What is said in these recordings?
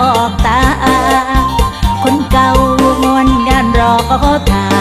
ออกตา คนเก่างอนงานรอก็ทา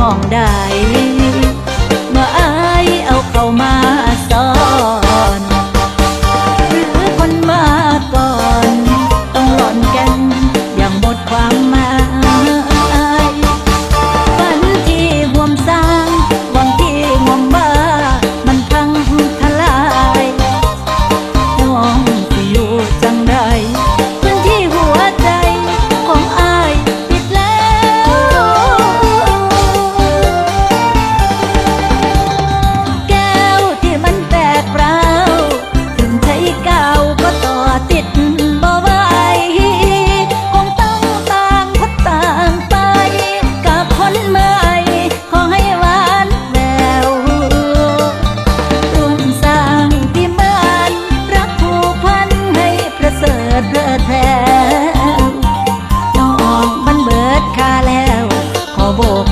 มองได้เมื่ออายเอาเข้ามา amor